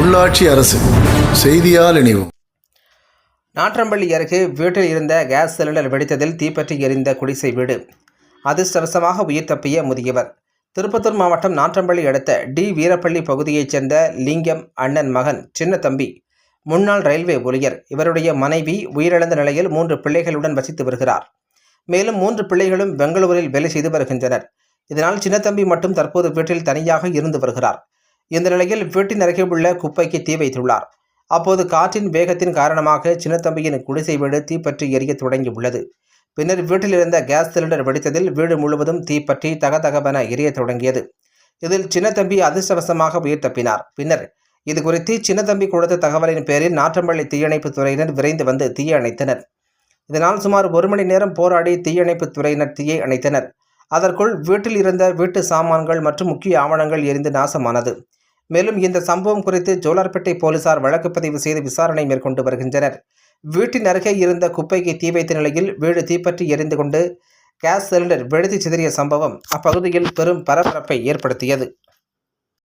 உள்ளாட்சி அரசு. செய்தியால் இணைவோம். நாற்றம்பள்ளி அருகே வீட்டில் இருந்த கேஸ் சிலிண்டர் வெடித்ததில் தீப்பற்றி எரிந்த குடிசை வீடு. அதிர்ஷ்டவசமாக உயிர் தப்பிய முதியவர். திருப்பத்தூர் மாவட்டம் நாற்றம்பள்ளி அடுத்த டி. வீரப்பள்ளி பகுதியைச் சேர்ந்த லிங்கம் அண்ணன் மகன் சின்னத்தம்பி முன்னாள் ரயில்வே ஊழியர். இவருடைய மனைவி உயிரிழந்த நிலையில் மூன்று பிள்ளைகளுடன் வசித்து வருகிறார். மேலும் மூன்று பிள்ளைகளும் பெங்களூரில் வேலை செய்து வருகின்றனர். இதனால் சின்னத்தம்பி மட்டும் தற்போது வீட்டில் தனியாக இருந்து வருகிறார். இந்த நிலையில் வீட்டின் அருகே உள்ள குப்பைக்கு தீ வைத்துள்ளார். அப்போது காற்றின் வேகத்தின் காரணமாக சின்னத்தம்பியின் குடிசை வீடு தீப்பற்றி எரிய தொடங்கியுள்ளது. பின்னர் வீட்டில் இருந்த கேஸ் சிலிண்டர் வெடித்ததில் வீடு முழுவதும் தீப்பற்றி தகதகவென எரிய தொடங்கியது. இதில் சின்னத்தம்பி அதிர்ஷ்டவசமாக உயிர் தப்பினார். பின்னர் இது குறித்து சின்னத்தம்பி கொடுத்த தகவலின் பேரில் நாற்றம்பள்ளி தீயணைப்புத் துறையினர் விரைந்து வந்து தீயை அணைத்தனர். இதனால் சுமார் ஒரு மணி நேரம் போராடி தீயணைப்புத் துறையினர் தீயை அணைத்தனர். அதற்குள் வீட்டில் இருந்த வீட்டு சாமான்கள் மற்றும் முக்கிய ஆவணங்கள் எரிந்து நாசமானது. மேலும் இந்த சம்பவம் குறித்து ஜோலார்பேட்டை போலீசார் வழக்கு பதிவு செய்து விசாரணை மேற்கொண்டு வருகின்றனர். வீட்டின் அருகே இருந்த குப்பைக்கு தீ வைத்த நிலையில் வீடு தீப்பற்றி எரிந்து கொண்டு கேஸ் சிலிண்டர் வெடித்து சிதறிய சம்பவம் அப்பகுதியில் பெரும் பரபரப்பை ஏற்படுத்தியது.